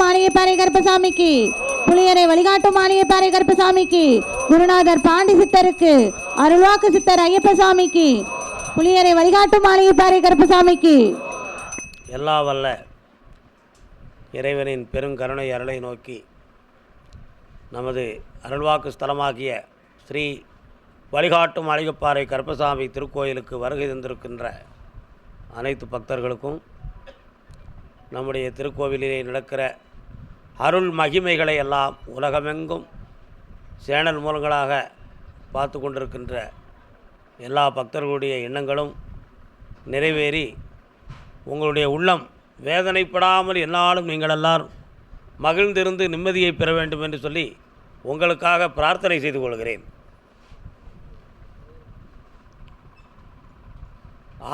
மாளிகைப்பாறை கருப்பசாமிக்கு. புளியரை வழிகாட்டும் மாளிகைப்பாறை கருப்பசாமிக்கு. குருநாதர் பாண்டி சித்தருக்கு அருள்வாக்கு சித்தர் ஐயப்பசாமிக்கு. புளியரை வழிகாட்டும் மாளிகைப்பாறை கருப்பசாமிக்கு. எல்லா வல்ல இறைவனின் பெருங்கருணை அருளை நோக்கி நமது அருள்வாக்கு ஸ்தலமாகிய ஸ்ரீ வழிகாட்டும் அழகப்பாறை கருப்பசாமி திருக்கோயிலுக்கு வருகை தந்திருக்கின்ற அனைத்து பக்தர்களுக்கும் நம்முடைய திருக்கோவிலிலே நடக்கிற அருள் மகிமைகளை எல்லாம் உலகமெங்கும் சேனல் மூலங்களாக பார்த்து கொண்டிருக்கின்ற எல்லா பக்தர்களுடைய எண்ணங்களும் நிறைவேறி உங்களுடைய உள்ளம் வேதனைப்படாமல் என்னாலும் நீங்கள் எல்லாரும் மகிழ்ந்திருந்து நிம்மதியை பெற வேண்டும் என்று சொல்லி உங்களுக்காக பிரார்த்தனை செய்து கொள்கிறேன்.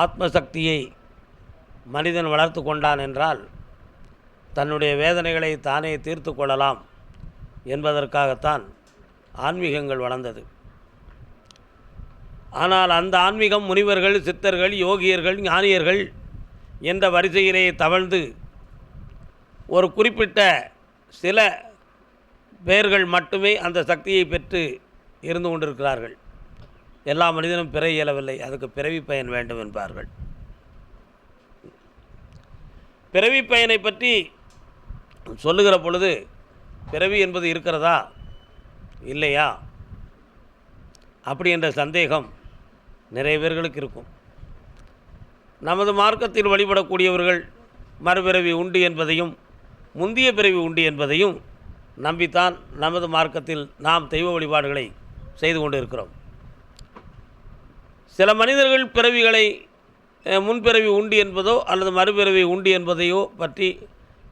ஆத்மசக்தியை மனிதன் வளர்த்து கொண்டான் என்றால் தன்னுடைய வேதனைகளை தானே தீர்த்து கொள்ளலாம் என்பதற்காகத்தான் ஆன்மீகங்கள் வளர்ந்தது. ஆனால் அந்த ஆன்மீகம் முனிவர்கள் சித்தர்கள் யோகியர்கள் ஞானியர்கள் என்ற வரிசையிலே தவழ்ந்து ஒரு குறிப்பிட்ட சில பேர்கள் மட்டுமே அந்த சக்தியை பெற்று இருந்து கொண்டிருக்கிறார்கள். எல்லா மனிதனும் பிற இயலவில்லை அதுக்கு பிறவி பயன் வேண்டும் என்பார்கள். பிறவி பயனை பற்றி சொல்லுகிற பொழுது பிறவி என்பது இருக்கிறதா? இல்லையா? அப்படி என்ற சந்தேகம் நிறைய பேர்களுக்கு இருக்கும். நமது மார்க்கத்தில் வழிபடக்கூடியவர்கள் மறுபிறவி உண்டு என்பதையும் முந்திய பிறவி உண்டு என்பதையும் நம்பித்தான் நமது மார்க்கத்தில் நாம் தெய்வ வழிபாடுகளை செய்து கொண்டு இருக்கிறோம் சில மனிதர்கள் பிறவிகளை முன்பிறவி உண்டு என்பதோ அல்லது மறுபிறவி உண்டு என்பதையோ பற்றி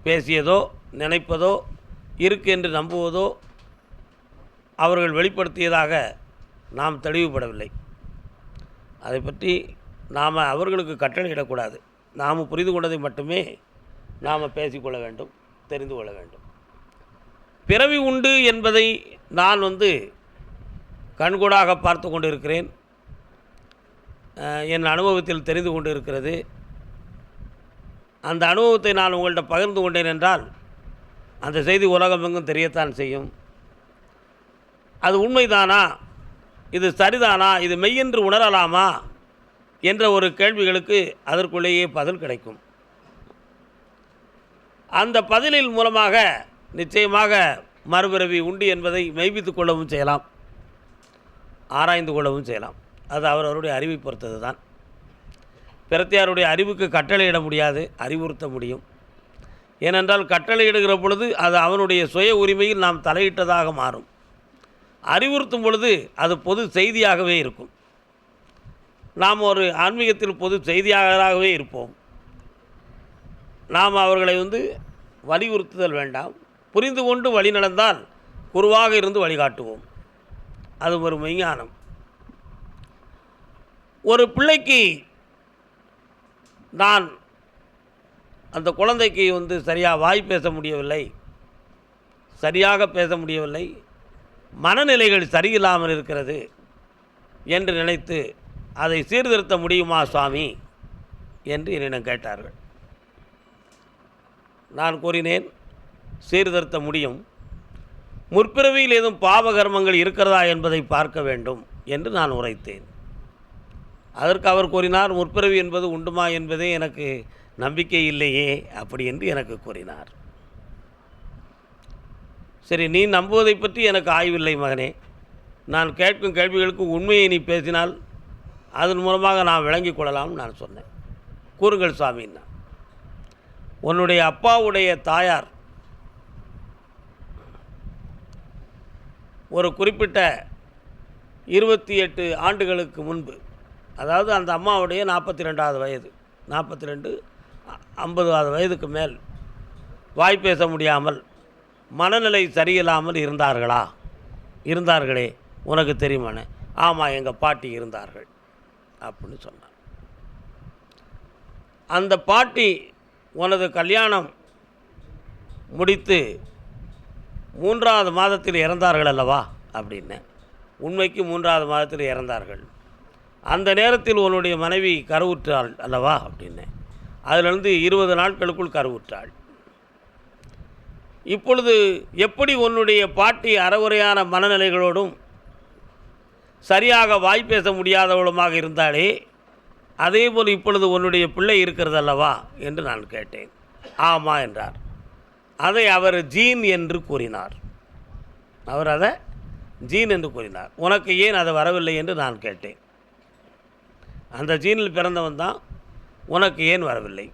பேசியதோ நினைப்பதோ இருக்கு என்று நம்புவதோ அவர்கள் வெளிப்படுத்தியதாக நாம் தெளிவுபடவில்லை. அதை பற்றி நாம் அவர்களுக்கு கட்டளையிடக்கூடாது. நாம் புரிந்து கொண்டதை மட்டுமே நாம் பேசிக்கொள்ள வேண்டும் தெரிந்து கொள்ள வேண்டும். பிறவி உண்டு என்பதை நான் வந்து கண்கூடாக பார்த்து கொண்டிருக்கிறேன். என் அனுபவத்தில் தெரிந்து கொண்டு இருக்கிறது அந்த அனுபவத்தை நான் உங்கள்கிட்ட பகிர்ந்து கொண்டேன் என்றால் அந்த செய்தி உலகமெங்கும் தெரியத்தான் செய்யும். அது உண்மைதானா? இது சரிதானா? இது மெய்யென்று உணரலாமா? என்ற ஒரு கேள்விகளுக்கு அதற்குள்ளேயே பதில் கிடைக்கும். அந்த பதிலில் மூலமாக நிச்சயமாக மறுபிறவி உண்டு என்பதை மெய்ப்பித்து கொள்ளவும் செய்யலாம். ஆராய்ந்து கொள்ளவும் செய்யலாம். அது அவரவருடைய அறிவை பொறுத்தது தான் பிரத்தியாருடைய அறிவுக்கு கட்டளையிட முடியாது அறிவுறுத்த முடியும். ஏனென்றால் கட்டளையிடுகிற பொழுது அது அவனுடைய சுய உரிமையில் நாம் தலையிட்டதாக மாறும். அறிவுறுத்தும் பொழுது அது பொது செய்தியாகவே இருக்கும். நாம் ஒரு ஆன்மீகத்தில் பொது செய்தியாளராகவே இருப்போம். நாம் அவர்களை வந்து வலியுறுத்துதல் வேண்டாம். புரிந்து கொண்டு வழி நடந்தால் குருவாக இருந்து வழிகாட்டுவோம். அது ஒரு மெய்ஞானம். ஒரு பிள்ளைக்கு நான் அந்த குழந்தைக்கு வந்து சரியாக வாய் பேச முடியவில்லை சரியாக பேச முடியவில்லை மனநிலைகள் சரியில்லாமல் இருக்கிறது என்று நினைத்து அதை சீர்திருத்த முடியுமா சுவாமி என்று என்னிடம் கேட்டார்கள். நான் கூறினேன் சீர்திருத்த முடியும். முற்பிறவியில் ஏதும் பாவகர்மங்கள் இருக்கிறதா என்பதை பார்க்க வேண்டும் என்று நான் உரைத்தேன். அதற்கு அவர் கூறினார் முற்பிறவி என்பது உண்டுமா என்பதே எனக்கு நம்பிக்கை இல்லையே அப்படி என்று எனக்கு கூறினார். சரி நீ நம்புவதை பற்றி எனக்கு ஆய்வில்லை மகனே. நான் கேட்கும் கேள்விகளுக்கு உண்மையை நீ பேசினால் அதன் மூலமாக நான் விளங்கிக் கொள்ளலாம்னு நான் சொன்னேன். கூறுங்கள் சாமின்னா உன்னுடைய அப்பாவுடைய தாயார் ஒரு குறிப்பிட்ட இருபத்தி எட்டு ஆண்டுகளுக்கு முன்பு அதாவது அந்த அம்மாவுடைய நாற்பத்தி ரெண்டாவது வயது நாற்பத்தி ரெண்டு ஐம்பது வயதுக்கு மேல் வாய் பேச முடியாமல் மனநிலை சரியில்லாமல் இருந்தார்களா? இருந்தார்களே உனக்கு தெரியுமானே? ஆமாம் எங்கள் பாட்டி இருந்தார்கள் அப்படின்னு சொன்னார். அந்த பாட்டி உனது கல்யாணம் முடித்து மூன்றாவது மாதத்தில் இறந்தார்கள் அல்லவா? அப்படின்னு. உண்மைக்கு மூன்றாவது மாதத்தில் இறந்தார்கள். அந்த நேரத்தில் உன்னுடைய மனைவி கருவுற்றாள் அல்லவா? அப்படின்னு. அதிலிருந்து இருபது நாட்களுக்குள் கருவுற்றாள். இப்பொழுது எப்படி உன்னுடைய பாட்டி அறகுறையான மனநிலைகளோடும் சரியாக வாய் பேச முடியாதவளுமாக இருந்தாலே அதேபோல் இப்பொழுது உன்னுடைய பிள்ளை இருக்கிறது அல்லவா என்று நான் கேட்டேன். ஆமா என்றார். அதை அவர் ஜீன் என்று கூறினார். அவர் அதை ஜீன் என்று கூறினார். உனக்கு ஏன் அது வரவில்லை என்று நான் கேட்டேன். அந்த ஜீனில் பிறந்தவன் தான் உனக்கு ஏன் வரவில்லை?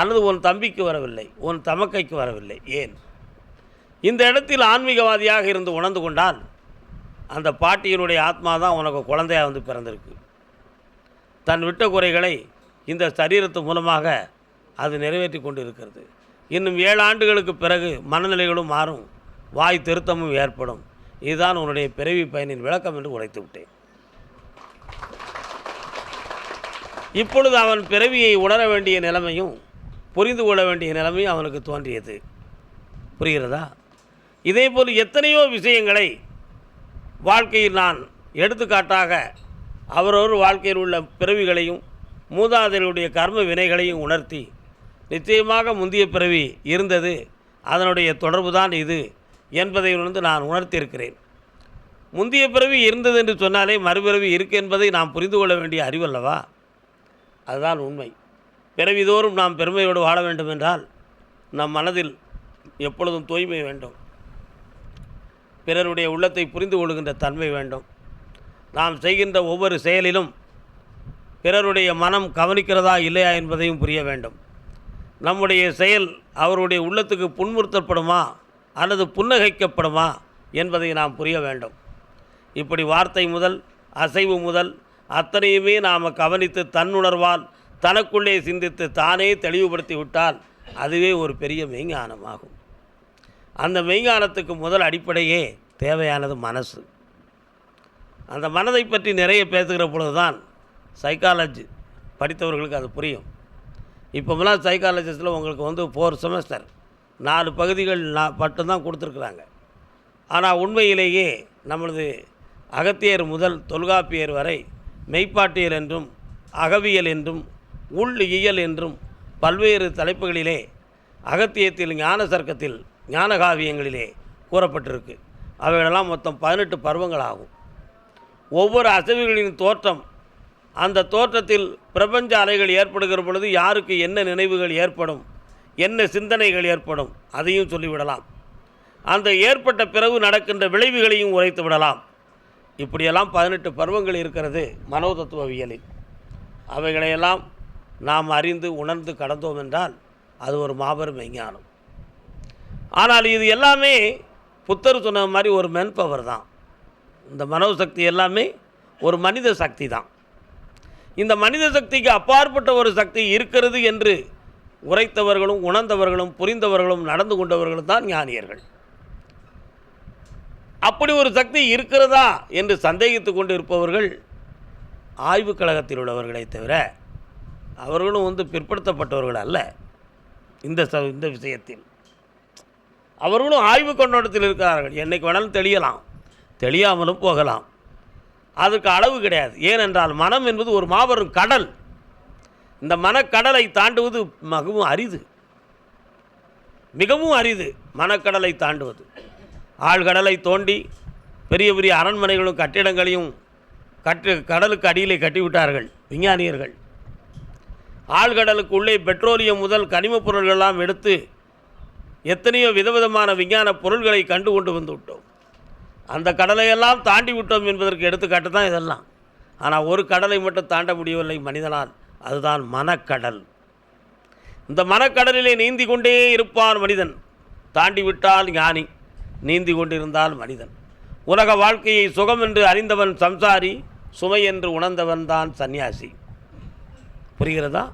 அல்லது உன் தம்பிக்கு வரவில்லை? உன் தமக்கைக்கு வரவில்லை? ஏன்? இந்த இடத்தில் ஆன்மீகவாதியாக இருந்து உணர்ந்து கொண்டால் அந்த பாட்டியினுடைய ஆத்மா தான் உனக்கு குழந்தையாக வந்து பிறந்திருக்கு. தன் விட்ட குறைகளை இந்த சரீரத்து மூலமாக அது நிறைவேற்றி கொண்டு இருக்கிறது இன்னும் ஏழு ஆண்டுகளுக்கு பிறகு மனநிலைகளும் மாறும். வாய் திருத்தமும் ஏற்படும். இதுதான் உன்னுடைய பிறவி பயனின் விளக்கம் என்று உரைத்து விட்டேன். இப்பொழுது அவன் பிறவியை உணர வேண்டிய நிலைமையும் புரிந்து கொள்ள வேண்டிய நிலைமையும் அவனுக்கு தோன்றியது. புரிகிறதா? இதேபோல் எத்தனையோ விஷயங்களை வாழ்க்கையில் நான் எடுத்துக்காட்டாக அவரவர் வாழ்க்கையில் உள்ள பிறவிகளையும் மூதாதையருடைய கர்ம வினைகளையும் உணர்த்தி நிச்சயமாக முந்தைய பிறவி இருந்தது. அதனுடைய தொடர்பு தான் இது என்பதை உணர்ந்து நான் உணர்த்தியிருக்கிறேன். முந்தைய பிறவி இருந்தது என்று சொன்னாலே மறுபிறவி இருக்கு என்பதை நாம் புரிந்து கொள்ள வேண்டிய அறிவல்லவா அதுதான் உண்மை. பிறவிதோறும் நாம் பெருமையோடு வாழ வேண்டும் என்றால் நம் மனதில் எப்பொழுதும் தூய்மை வேண்டும். பிறருடைய உள்ளத்தை புரிந்து கொள்கின்ற தன்மை வேண்டும். நாம் செய்கின்ற ஒவ்வொரு செயலிலும் பிறருடைய மனம் கவனிக்கிறதா இல்லையா என்பதையும் புரிய வேண்டும். நம்முடைய செயல் அவருடைய உள்ளத்துக்கு புன்முறுத்தப்படுமா அல்லது புன்னகைக்கப்படுமா என்பதை நாம் புரிய வேண்டும். இப்படி வார்த்தை முதல் அசைவு முதல் அத்தனையுமே நாம் கவனித்து தன்னுணர்வால் தனக்குள்ளே சிந்தித்து தானே தெளிவுபடுத்தி விட்டால் அதுவே ஒரு பெரிய மெய்ஞானமாகும். அந்த மெய்ஞானத்துக்கு முதல் அடிப்படையே தேவையானது மனசு. அந்த மனதை பற்றி நிறைய பேசுகிற பொழுது தான் சைக்காலஜி படித்தவர்களுக்கு அது புரியும். இப்போமெல்லாம் சைக்காலஜிஸ்டில் உங்களுக்கு வந்து ஃபோர் செமஸ்டர் நாலு பகுதிகள் நான் மட்டும்தான் கொடுத்துருக்குறாங்க. ஆனால் உண்மையிலேயே நம்மளது அகத்தியர் முதல் தொல்காப்பியர் வரை மெய்ப்பாட்டியல் என்றும் அகவியல் என்றும் உள் இயல் என்றும் பல்வேறு தலைப்புகளிலே அகத்தியத்தில் ஞான சர்க்கத்தில் ஞான காவியங்களிலே கூறப்பட்டிருக்கு. அவைகளெல்லாம் மொத்தம் பதினெட்டு பருவங்கள் ஆகும் ஒவ்வொரு அசைவுகளின் தோற்றம் அந்த தோற்றத்தில் பிரபஞ்ச அலைகள் ஏற்படுகிற பொழுது யாருக்கு என்ன நினைவுகள் ஏற்படும் என்ன சிந்தனைகள் ஏற்படும் அதையும் சொல்லிவிடலாம். அந்த ஏற்பட்ட பிறகு நடக்கின்ற விளைவுகளையும் உரைத்து விடலாம் இப்படியெல்லாம் பதினெட்டு பருவங்கள் இருக்கிறது மனோதத்துவவியலில். அவைகளையெல்லாம் நாம் அறிந்து உணர்ந்து கடந்தோம் என்றால் அது ஒரு மாபெரும் விஞ்ஞானம். ஆனால் இது எல்லாமே புத்தர் சொன்ன மாதிரி ஒரு மென்பவர் தான். இந்த மனோசக்தி எல்லாமே ஒரு மனித சக்தி தான். இந்த மனித சக்திக்கு அப்பாற்பட்ட ஒரு சக்தி இருக்கிறது என்று உரைத்தவர்களும் உணர்ந்தவர்களும் புரிந்தவர்களும் நடந்து கொண்டவர்களும் தான் ஞானியர்கள். அப்படி ஒரு சக்தி இருக்கிறதா என்று சந்தேகித்து கொண்டு இருப்பவர்கள் ஆய்வுக் கழகத்தில் உள்ளவர்களை தவிர அவர்களும் வந்து பிற்படுத்தப்பட்டவர்கள் அல்ல. இந்த ச இந்த விஷயத்தில். அவர்களும் ஆய்வு கண்ணோட்டத்தில் இருக்கிறார்கள். என்னைக்கு வேணாலும் தெளியலாம். தெளியாமலும் போகலாம். அதற்கு அளவு கிடையாது. ஏனென்றால் மனம் என்பது ஒரு மாபெரும் கடல். இந்த மனக்கடலை தாண்டுவது மிகவும் அரிது. மிகவும் அரிது மனக்கடலை தாண்டுவது. ஆழ்கடலை தோண்டி பெரிய பெரிய அரண்மனைகளும் கட்டிடங்களையும் கட்டு கடலுக்கு அடியிலே கட்டிவிட்டார்கள். விஞ்ஞானியர்கள். ஆழ்கடலுக்கு உள்ளே பெட்ரோலியம் முதல் கனிமப் பொருள்களெல்லாம் எடுத்து எத்தனையோ விதவிதமான விஞ்ஞான பொருள்களை கண்டு கொண்டு வந்து விட்டோம். அந்த கடலையெல்லாம் தாண்டி விட்டோம் என்பதற்கு எடுத்துக்காட்டு தான் இதெல்லாம். ஆனால் ஒரு கடலை மட்டும் தாண்ட முடியவில்லை மனிதனால். அதுதான் மனக்கடல் இந்த மனக்கடலிலே நீந்தி கொண்டே இருப்பான் மனிதன். தாண்டி விட்டால் ஞானி. நீந்தி கொண்டிருந்தால் மனிதன். உலக வாழ்க்கையை சுகம் என்று அறிந்தவன் சம்சாரி சுமை என்று உணர்ந்தவன் தான் சந்நியாசி. புரிகிறதா?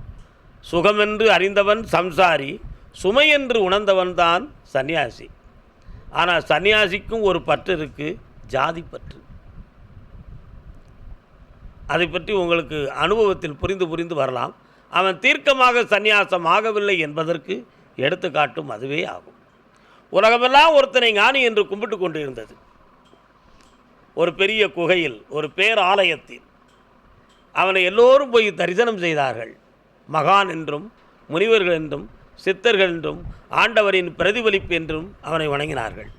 சுகமென்று அறிந்தவன் சம்சாரி சுமை என்று உணர்ந்தவன் தான் சந்நியாசி. ஆனால் சன்னியாசிக்கும் ஒரு பற்று இருக்குது ஜாதி பற்று. அதை பற்றி உங்களுக்கு அனுபவத்தில் புரிந்து புரிந்து வரலாம். அவன் தீர்க்கமாக சந்நியாசம் ஆகவில்லை என்பதற்கு எடுத்துக்காட்டும் அதுவே ஆகும். உலகமெல்லாம் ஒருத்தனை ஞானி என்று கும்பிட்டு கொண்டிருந்தது. ஒரு பெரிய குகையில் ஒரு பேர் ஆலயத்தில் அவனை எல்லோரும் போய் தரிசனம் செய்தார்கள். மகான் என்றும் முனிவர்கள் என்றும் சித்தர்கள் என்றும் ஆண்டவரின் பிரதிபலிப்பு என்றும் அவனை வணங்கினார்கள்.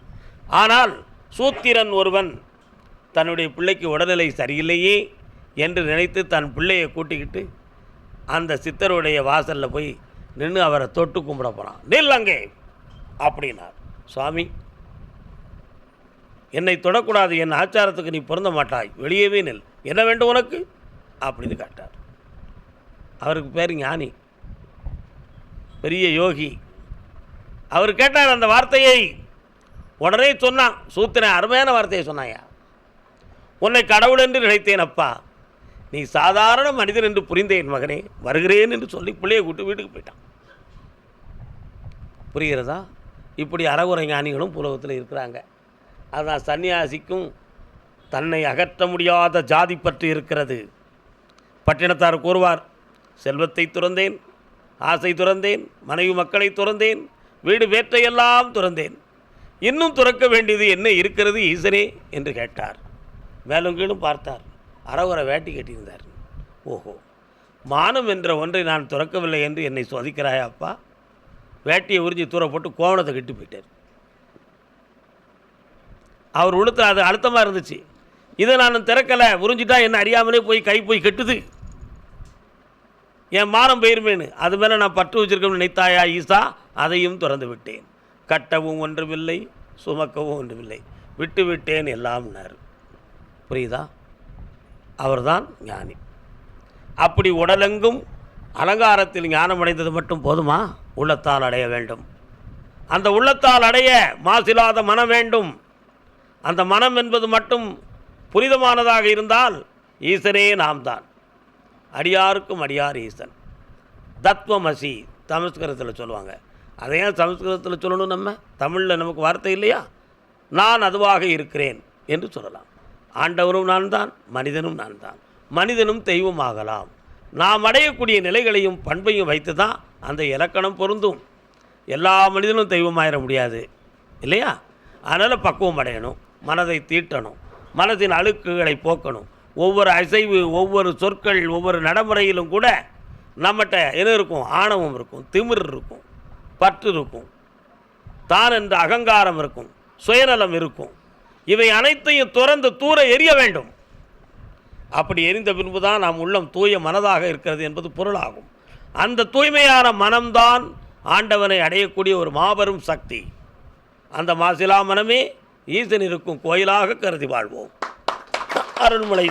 ஆனால் சூத்திரன் ஒருவன் தன்னுடைய பிள்ளைக்கு உடல்நிலை சரியில்லையே என்று நினைத்து தன் பிள்ளையை கூட்டிக்கிட்டு அந்த சித்தருடைய வாசலில் போய் நின்று அவரை தொட்டு கும்பிட போகிறான் நில் அங்கே! அப்படின்னார். சுவாமி என்னை தொடக்கூடாது என் ஆச்சாரத்துக்கு நீ பொருந்த மாட்டாய். வெளியவே நெல். என்ன வேண்டும் உனக்கு? அப்படின்னு கேட்டார். அவருக்கு பேர் ஞானி. பெரிய யோகி. அவர் கேட்டார் அந்த வார்த்தையை. உடனே சொன்னான். சூத்திரன் அருமையான வார்த்தையை சொன்னாயா. உன்னை கடவுள் என்று நினைத்தேன் அப்பா. நீ சாதாரண மனிதன் என்று புரிந்தேன் மகனே. வருகிறேன் என்று சொல்லி பிள்ளையை கூட்டு வீட்டுக்கு போயிட்டான். புரிகிறதா? இப்படி அறகுறை ஞானிகளும் புலகத்தில் இருக்கிறாங்க. அதான் சன்னியாசிக்கும் தன்னை அகற்ற முடியாத ஜாதி பற்று இருக்கிறது. பட்டினத்தார் கூறுவார் செல்வத்தை துறந்தேன் ஆசை துறந்தேன் மனைவி மக்களை துறந்தேன் வீடு வேற்றையெல்லாம் துறந்தேன். இன்னும் துறக்க வேண்டியது என்ன இருக்கிறது ஈசனே? என்று கேட்டார். மேலும் கீழும் பார்த்தார் அறகுறை வேட்டி கட்டியிருந்தார். ஓஹோ மானம் என்ற ஒன்றை நான் துறக்கவில்லை என்று என்னை சோதிக்கிறாயா அப்பா? வேட்டியை உறிஞ்சி தூர போட்டு கோவணத்தை கட்டி போயிட்டார். அவர் உளுத்த அது அழுத்தமாக இருந்துச்சு. இதை நான் திறக்கலை உறிஞ்சிட்டா என்ன அறியாமலே போய் கை போய் கெட்டுது. என் மானம் போயிருமேனு. அது மேலே நான் பற்று வச்சிருக்கேன் நினைத்தாயா ஈசா? அதையும் திறந்து விட்டேன். கட்டவும் ஒன்றுமில்லை சுமக்கவும் ஒன்றுமில்லை. விட்டு விட்டேன் எல்லாம்னார் புரியுதா? அவர்தான் ஞானி. அப்படி உடலெங்கும் அலங்காரத்தில் ஞானம் அடைந்தது மட்டும் போதுமா? உள்ளத்தால் அடைய வேண்டும். அந்த உள்ளத்தால் அடைய மாசில்லாத மனம் வேண்டும். அந்த மனம் என்பது மட்டும் புனிதமானதாக இருந்தால் ஈசனே நாம் தான் அடியாருக்கும் அடியார் ஈசன். தத்வமசி சமஸ்கிருதத்தில் சொல்லுவாங்க. அதை ஏன் சமஸ்கிருதத்தில் சொல்லணும் நம்ம? தமிழில் நமக்கு வார்த்தை இல்லையா? நான் அதுவாக இருக்கிறேன் என்று சொல்லலாம். ஆண்டவரும் நான் தான் மனிதனும் நான் தான் மனிதனும் தெய்வமாகலாம். நாம் அடையக்கூடிய நிலைகளையும் பண்பையும் வைத்து தான் அந்த இலக்கணம் பொருந்தும். எல்லா மனிதனும் தெய்வமாயிட முடியாது. இல்லையா? அதனால் பக்குவம் அடையணும் மனதை தீட்டணும் மனதின் அழுக்குகளை போக்கணும். ஒவ்வொரு அசைவு ஒவ்வொரு சொற்கள் ஒவ்வொரு நடைமுறையிலும் கூட நம்மகிட்ட என்ன இருக்கும்? ஆணவம் இருக்கும் திமிர் இருக்கும் பற்று இருக்கும். தான் என்ற அகங்காரம் இருக்கும் சுயநலம் இருக்கும். இவை அனைத்தையும் துறந்து தூர எரிய வேண்டும். அப்படி எரிந்த பின்புதான் நாம் உள்ளம் தூய மனதாக இருக்கிறது என்பது பொருளாகும். அந்த தூய்மையான மனம்தான் ஆண்டவனை அடையக்கூடிய ஒரு மாபெரும் சக்தி. அந்த மாசிலா மனமே ஈசன் இருக்கும் கோயிலாக கருதி வாழ்வோம். அருள்மலை